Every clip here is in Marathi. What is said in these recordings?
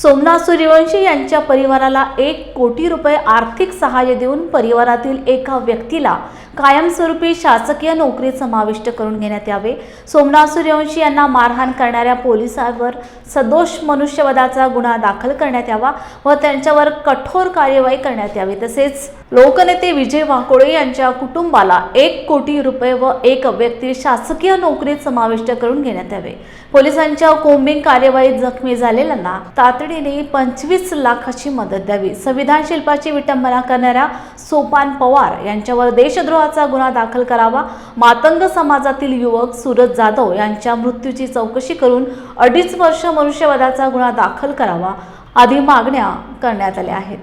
सोमनाथ सूर्यवंशी यांच्या परिवाराला एक कोटी रुपये आर्थिक सहाय्य देऊन परिवारातील एका व्यक्तीला कायमस्वरूपी शासकीय नोकरीत समाविष्ट करून घेण्यात यावे. सोमनाथ सूर्यवंशी यांना मारहाण करणाऱ्या पोलिसांवर सदोष मनुष्यवधाचा गुन्हा दाखल करण्यात यावा व त्यांच्यावर कठोर कार्यवाही करण्यात यावी. तसेच लोकनेते विजय वाकोळे यांच्या कुटुंबाला एक कोटी रुपये व एक व्यक्ती शासकीय नोकरीत समाविष्ट करून घेण्यात यावे. पोलिसांच्या कोंबिंग कार्यवाहीत जखमी झालेल्यांना तातडीने पंचवीस लाखाची मदत द्यावी. संविधान शिल्पाची विटंबना करणाऱ्या सोपान पवार यांच्यावर देशद्रोहाचा गुन्हा दाखल करावा. मातंग समाजातील युवक सूरज जाधव यांच्या मृत्यूची चौकशी करून अडीच वर्ष मनुष्यवधाचा गुन्हा दाखल करावा आदी मागण्या करण्यात आल्या आहेत.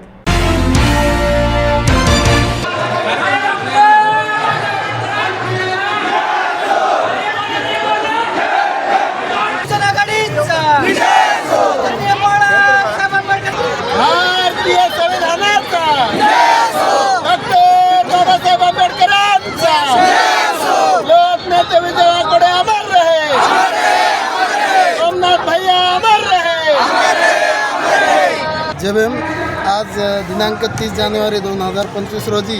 जब हम आज दिनांक तीस जानेवारी दोन हजार पंचवीस रोजी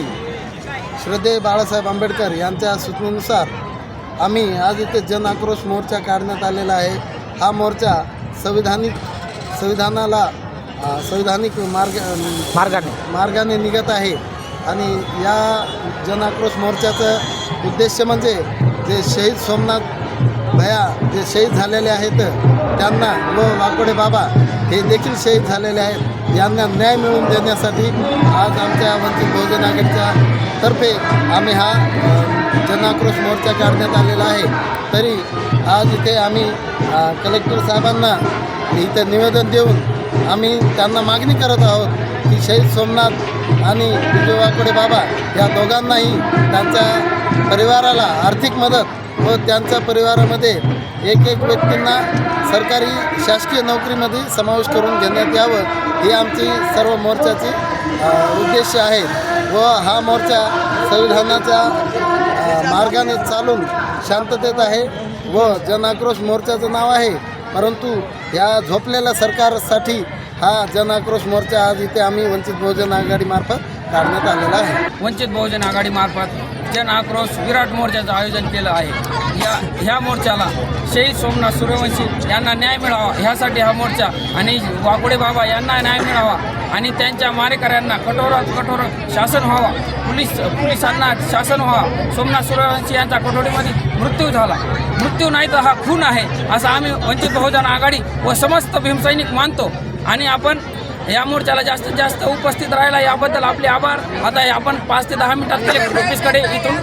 श्रद्धेय बाळासाहेब आंबेडकर यांच्या सूचनेनुसार आम्ही आज इथे जन आक्रोश मोर्चा काढण्यात आलेला आहे. हा मोर्चा संविधानिक संविधानाला संविधानिक मार्ग मार्गाने. मार्गाने निघत आहे आणि या जन आक्रोश मोर्चाचं उद्देश म्हणजे जे शहीद सोमनाथ भया जे शहीद झालेले आहेत त्यांना व वाकोडे बाबा हे देखील शहीद झालेले आहेत. यांना न्याय मिळवून देण्यासाठी आज आमच्या वंचित बहुजन आघाडीच्या तर्फे आम्ही हा जनाक्रोश मोर्चा काढण्यात आलेला आहे. तरी आज इथे आम्ही कलेक्टर साहेबांना इथं निवेदन देऊन आम्ही त्यांना मागणी करत आहोत की शहीद सोमनाथ आणि विजय वाकोडे बाबा या दोघांनाही त्यांच्या परिवाराला आर्थिक मदत व त्यांच्या परिवारामध्ये एक एक व्यक्तींना सरकारी शासकीय नोकरीमध्ये समावेश करून घेण्यात यावं हे आमची सर्व मोर्चाची उद्देश आहे व हा मोर्चा संविधानाच्या मार्गाने चालून शांततेत आहे व जनाक्रोश मोर्चाचं नाव आहे. परंतु या झोपलेल्या सरकारसाठी हा जनाक्रोश मोर्चा आज इथे आम्ही वंचित बहुजन आघाडीमार्फत काढण्यात आलेला आहे. वंचित बहुजन आघाडीमार्फत जन आक्रोश विराट मोर्चाचं आयोजन केलं आहे. या ह्या मोर्चाला शहीद सोमनाथ सूर्यवंशी यांना न्याय मिळावा ह्यासाठी हा मोर्चा आणि वाकोडे बाबा यांना न्याय मिळावा आणि त्यांच्या मारेकऱ्यांना कठोरात कठोर शासन व्हावा. पोलीस पोलिसांना शासन व्हावा. सोमनाथ सूर्यवंशी यांचा कठोरीमध्ये मृत्यू झाला. मृत्यू नाही तर हा खून आहे असं आम्ही वंचित बहुजन आघाडी व समस्त भीमसैनिक मानतो. आणि आपण या मोर्चाला जास्तीत जास्त उपस्थित राहायला याबद्दल आपले आभार. आता आपण पाच ते दहा मिनिटात कलेक्टर ऑफिसकडे इथून